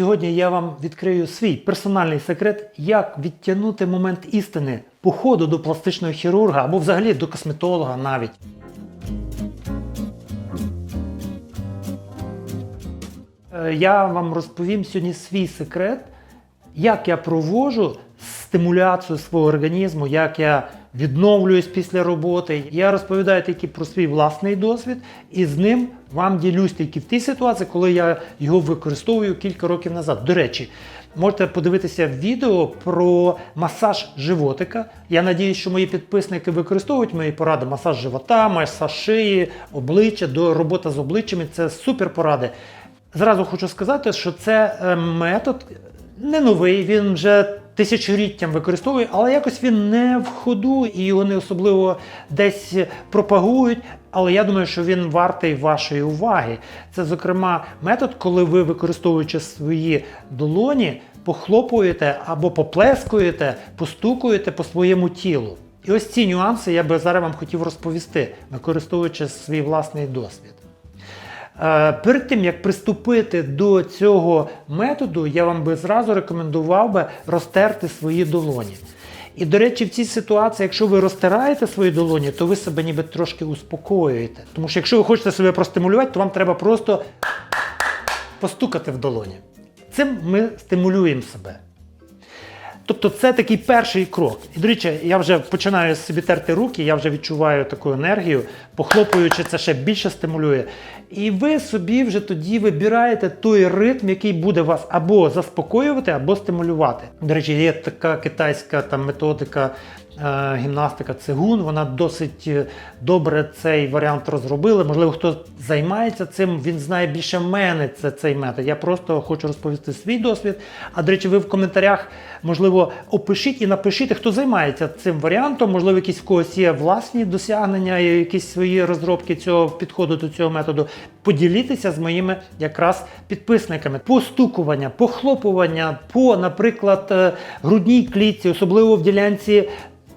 Сьогодні я вам відкрию свій персональний секрет, як відтягнути момент істини по ходу до пластичного хірурга або взагалі до косметолога навіть. Е, Я вам розповім сьогодні свій секрет, як я проводжу стимуляцію свого організму, як я відновлююсь після роботи. Я розповідаю тільки про свій власний досвід, і з ним вам ділюсь тільки в тій ситуації, коли я його використовую кілька років назад. До речі, можете подивитися відео про масаж животика. Я надіюсь, що мої підписники використовують мої поради: масаж живота, масаж шиї, обличчя, до робота з обличчями. Це супер поради. Зразу хочу сказати, що це е, метод не новий, він вже тисячоліттям використовує, але якось він не в ходу і його не особливо десь пропагують. Але я думаю, що він вартий вашої уваги. Це, зокрема, метод, коли ви, використовуючи свої долоні, похлопуєте або поплескуєте, постукуєте по своєму тілу. І ось ці нюанси я би зараз вам хотів розповісти, використовуючи свій власний досвід. Е, Перед тим як приступити до цього методу, я вам би зразу рекомендував би розтерти свої долоні. І, до речі, в цій ситуації, якщо ви розтираєте свої долоні, то ви себе ніби трошки успокоюєте. Тому що якщо ви хочете себе простимулювати, то вам треба просто постукати в долоні. Цим ми стимулюємо себе. Тобто це такий перший крок. І, до речі, я вже починаю собі терти руки, я вже відчуваю таку енергію, похлопуючи, це ще більше стимулює. І ви собі вже тоді вибираєте той ритм, який буде вас або заспокоювати, або стимулювати. До речі, є така китайська там методика. Е, Гімнастика цигун, вона досить е, добре цей варіант розробила. Можливо, хто займається цим, він знає більше мене це цей метод. Я просто хочу розповісти свій досвід. А до речі, ви в коментарях, можливо, опишіть і напишіть, хто займається цим варіантом. Можливо, якісь в когось є власні досягнення, якісь свої розробки цього підходу до цього методу. Поділіться з моїми якраз підписниками. Постукування, похлопування по, наприклад, е, грудній клітці, особливо в ділянці.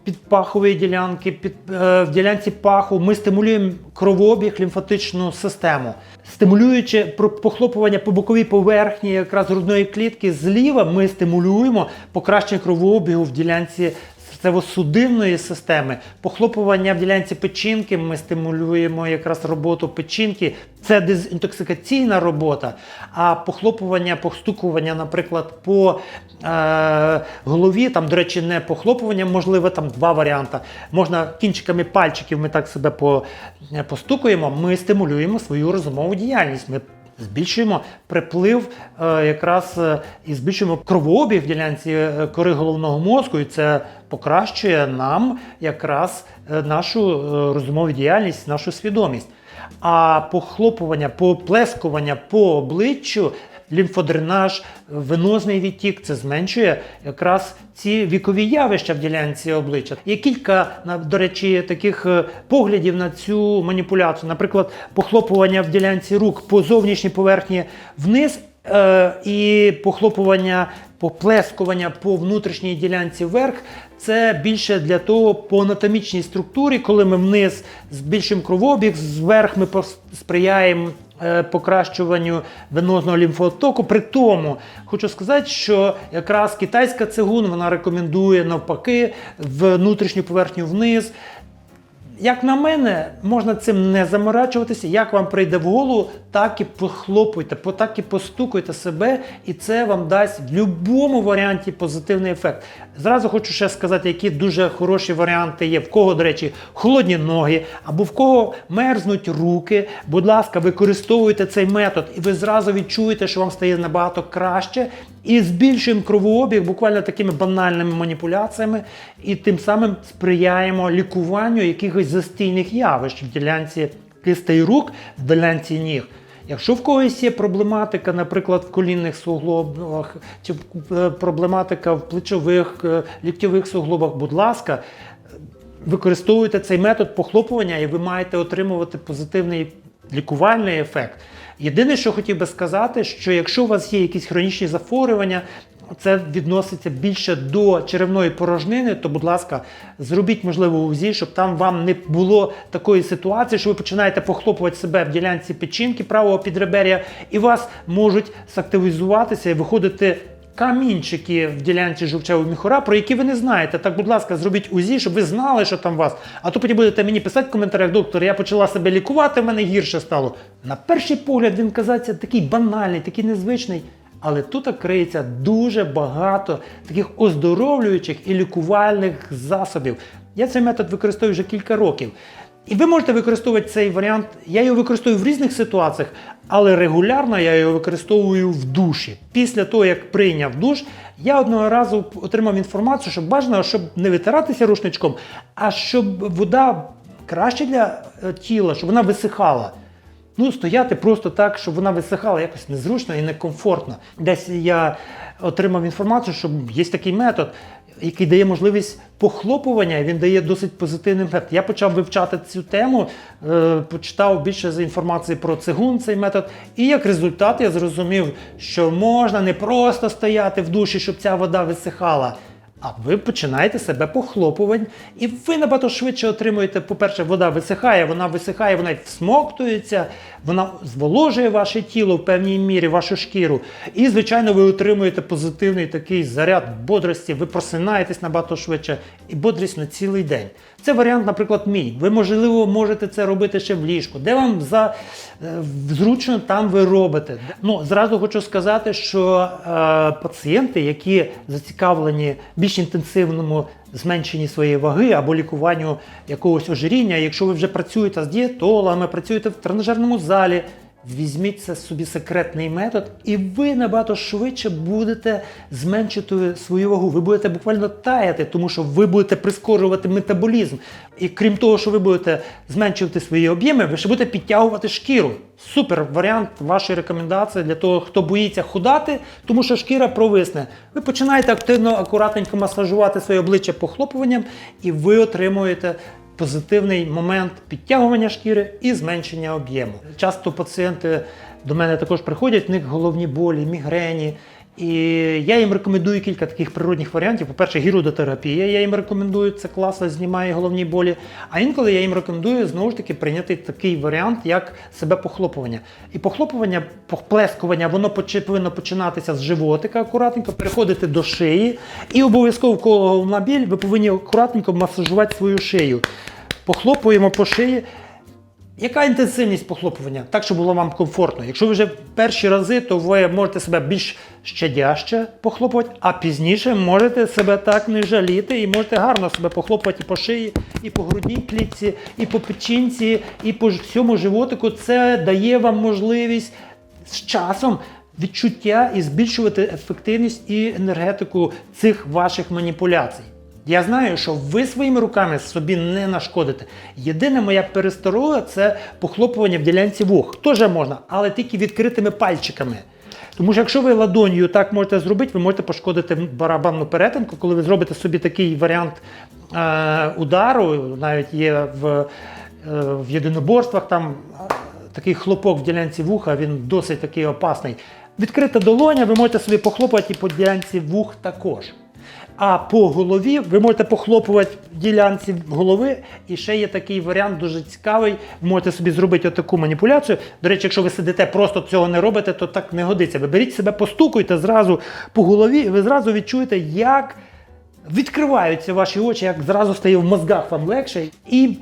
Підпахової ділянки, під, е, в ділянці паху ми стимулюємо кровообіг, лімфатичну систему. Стимулюючи похлопування по боковій поверхні якраз грудної клітки зліва, ми стимулюємо покращення кровообігу в ділянці серцево-судинної системи. Похлопування в ділянці печінки ми стимулюємо якраз роботу печінки. Це дезінтоксикаційна робота. А похлопування, постукування, наприклад, по е, голові, там, до речі, не похлопування, можливо, там два варіанти. Можна кінчиками пальчиків, ми так себе по, е, постукуємо, ми стимулюємо свою розумову діяльність. Ми збільшуємо приплив е, якраз е, і збільшуємо кровообіг в ділянці кори головного мозку, і це покращує нам якраз е, нашу е, розумову діяльність, нашу свідомість. А похлопування, поплескування по обличчю, лімфодренаж, венозний відтік це зменшує якраз ці вікові явища в ділянці обличчя. Є кілька, до речі, таких е, поглядів на цю маніпуляцію. Наприклад, похлопування в ділянці рук по зовнішній поверхні вниз. І похлопування, поплескування по внутрішній ділянці вверх це більше для того по анатомічній структурі, коли ми вниз збільшуємо кровообіг, зверх ми сприяємо е, покращуванню венозного лімфотоку. При тому хочу сказати, що якраз китайська цигун вона рекомендує навпаки внутрішню поверхню вниз. Як на мене, можна цим не заморачуватися. Як вам прийде в голову, так і похлопуйте, так і постукуйте себе, і це вам дасть в будь-якому варіанті позитивний ефект. Зразу хочу ще сказати, які дуже хороші варіанти є. В кого, до речі, холодні ноги, або в кого мерзнуть руки. Будь ласка, використовуйте цей метод, і ви зразу відчуєте, що вам стає набагато краще. І збільшуємо кровообіг буквально такими банальними маніпуляціями, і тим самим сприяємо лікуванню якихось застійних явищ в ділянці кистей рук, в ділянці ніг. Якщо в когось є проблематика, наприклад, в колінних суглобах, чи е, проблематика в плечових, е, ліктьових суглобах, будь ласка, використовуйте цей метод похлопування, і ви маєте отримувати позитивний лікувальний ефект. Єдине, що хотів би сказати, що якщо у вас є якісь хронічні захворювання, це відноситься більше до черевної порожнини, то, будь ласка, зробіть можливо УЗІ, щоб там вам не було такої ситуації, що ви починаєте похлопувати себе в ділянці печінки правого підребер'я, і вас можуть сактивізуватися і виходити камінчики в ділянці жовчевого міхура, про які ви не знаєте. Так, будь ласка, зробіть УЗІ, щоб ви знали, що там у вас. А то потім будете мені писати в коментарях, доктор, я почала себе лікувати, в мене гірше стало. На перший погляд він казаться такий банальний, такий незвичний. Але тут криється дуже багато таких оздоровлюючих і лікувальних засобів. Я цей метод використовую вже кілька років. І ви можете використовувати цей варіант. Я його використовую в різних ситуаціях, але регулярно я його використовую в душі. Після того, як прийняв душ, я одного разу отримав інформацію, що бажано, щоб не витиратися рушничком, а щоб вода краще для е, тіла, щоб вона висихала. Ну, стояти просто так, щоб вона висихала якось незручно і некомфортно. Десь я отримав інформацію, що є такий метод, який дає можливість похлопування, він дає досить позитивний ефект. Я почав вивчати цю тему, е, почитав більше з інформації про цигун, цей метод. І як результат я зрозумів, що можна не просто стояти в душі, щоб ця вода висихала. А ви починаєте себе похлопувати, і ви набагато швидше отримуєте, по-перше, вода висихає, вона висихає, вона всмоктується, вона зволожує ваше тіло в певній мірі, вашу шкіру. І, звичайно, ви отримуєте позитивний такий заряд бодрості, ви просинаєтесь набагато швидше і бодрість на цілий день. Це варіант, наприклад, мій. Ви, можливо, можете це робити ще в ліжку. Де вам за е, зручно, там ви робите. Ну, зразу хочу сказати, що е, пацієнти, які зацікавлені більш інтенсивному зменшенні своєї ваги або лікуванню якогось ожиріння, якщо ви вже працюєте з дієтологами, працюєте в тренажерному залі. Візьміть це собі секретний метод, і ви набагато швидше будете зменшити свою вагу. Ви будете буквально таяти, тому що ви будете прискорювати метаболізм. І крім того, що ви будете зменшувати свої об'єми, ви ще будете підтягувати шкіру. Супер варіант вашої рекомендації для того, хто боїться худати, тому що шкіра провисне. Ви починаєте активно, акуратненько масажувати своє обличчя похлопуванням, і ви отримуєте позитивний момент підтягування шкіри і зменшення об'єму. Часто пацієнти до мене також приходять, в них головні болі, мігрені. І я їм рекомендую кілька таких природних варіантів. По-перше, гірудотерапія. Я їм рекомендую, це класно, знімає головні болі. А інколи я їм рекомендую знову ж таки прийняти такий варіант, як себе похлопування. І похлопування, поплескування, воно повинно починатися з животика акуратненько, переходити до шиї. І обов'язково кого головна біль, ви повинні акуратненько масажувати свою шию. Похлопуємо по шиї. Яка інтенсивність похлопування? Так, щоб було вам комфортно. Якщо ви вже перші рази, то ви можете себе більш щадяще похлопувати, а пізніше можете себе так не жаліти і можете гарно себе похлопувати і по шиї, і по грудній клітці, і по печінці, і по всьому животику. Це дає вам можливість з часом відчуття і збільшувати ефективність і енергетику цих ваших маніпуляцій. Я знаю, що ви своїми руками собі не нашкодите. Єдина моя пересторога це похлопування в ділянці вух. Теж можна, але тільки відкритими пальчиками. Тому що якщо ви ладонью так можете зробити, ви можете пошкодити барабанну перетинку, коли ви зробите собі такий варіант е, удару, навіть є в, е, в єдиноборствах там е, такий хлопок в ділянці вуха, він досить такий опасний. Відкрита долоня, ви можете собі похлопати і по ділянці вух також. А по голові ви можете похлопувати ділянці голови. І ще є такий варіант дуже цікавий. Можете собі зробити отаку маніпуляцію. До речі, якщо ви сидите, просто цього не робите, то так не годиться. Ви беріть себе, постукуйте зразу по голові, і ви зразу відчуєте, як відкриваються ваші очі, як зразу стає в мозгах вам легше. І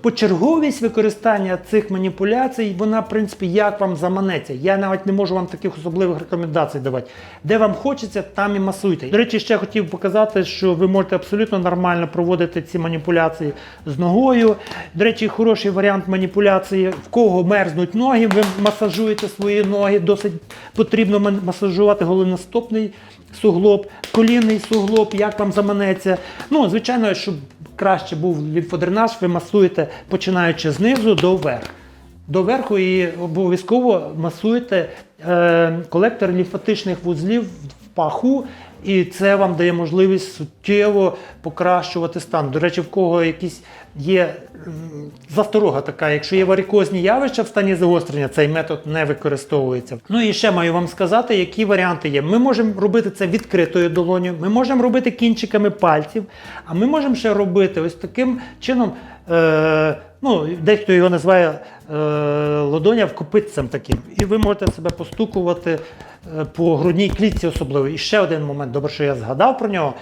почерговість використання цих маніпуляцій, вона, в принципі, як вам заманеться. Я навіть не можу вам таких особливих рекомендацій давати. Де вам хочеться, там і масуйте. До речі, ще хотів показати, що ви можете абсолютно нормально проводити ці маніпуляції з ногою. До речі, хороший варіант маніпуляції, в кого мерзнуть ноги, ви масажуєте свої ноги. Досить потрібно масажувати голеностопний суглоб, колінний суглоб, як вам заманеться. Ну, звичайно, щоб краще був лімфодренаж, ви масуєте починаючи знизу до верху. До верху і обов'язково масуєте е, колектор лімфатичних вузлів в паху, і це вам дає можливість суттєво покращувати стан. До речі, в кого якісь є засторога така, якщо є варикозні явища в стані загострення, цей метод не використовується. Ну і ще маю вам сказати, які варіанти є. Ми можемо робити це відкритою долоню, ми можемо робити кінчиками пальців, а ми можемо ще робити ось таким чином. Е, ну, дехто його називає е, ладоня вкопитцем таким. І ви можете себе постукувати е, по грудній клітці особливо. І ще один момент, добре, що я згадав про нього.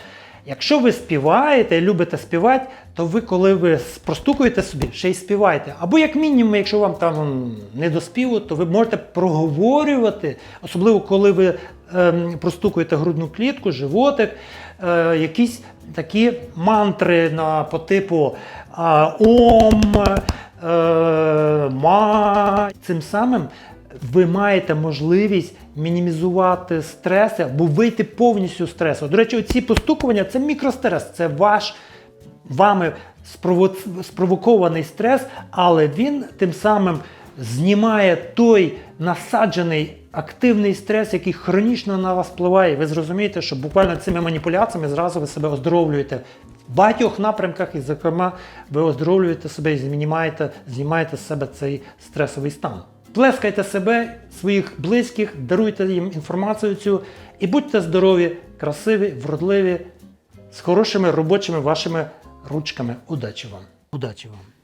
Якщо ви співаєте, любите співати, то ви, коли ви простукуєте собі, ще й співайте. Або як мінімум, якщо вам там не до співу, то ви можете проговорювати, особливо коли ви ем, простукуєте грудну клітку, животик, е, якісь такі мантри на, по типу а, ом, е, ма. Цим самим ви маєте можливість мінімізувати стрес або вийти повністю з стресу. До речі, ці постукування це мікрострес, це ваш вами спровокований стрес, але він тим самим знімає той насаджений активний стрес, який хронічно на вас впливає. Ви зрозумієте, що буквально цими маніпуляціями зразу ви себе оздоровлюєте. В багатьох напрямках, і, зокрема, ви оздоровлюєте себе і знімаєте, знімаєте з себе цей стресовий стан. Плескайте себе, своїх близьких, даруйте їм інформацію цю і будьте здорові, красиві, вродливі, з хорошими робочими вашими ручками. Удачі вам! Удачі вам!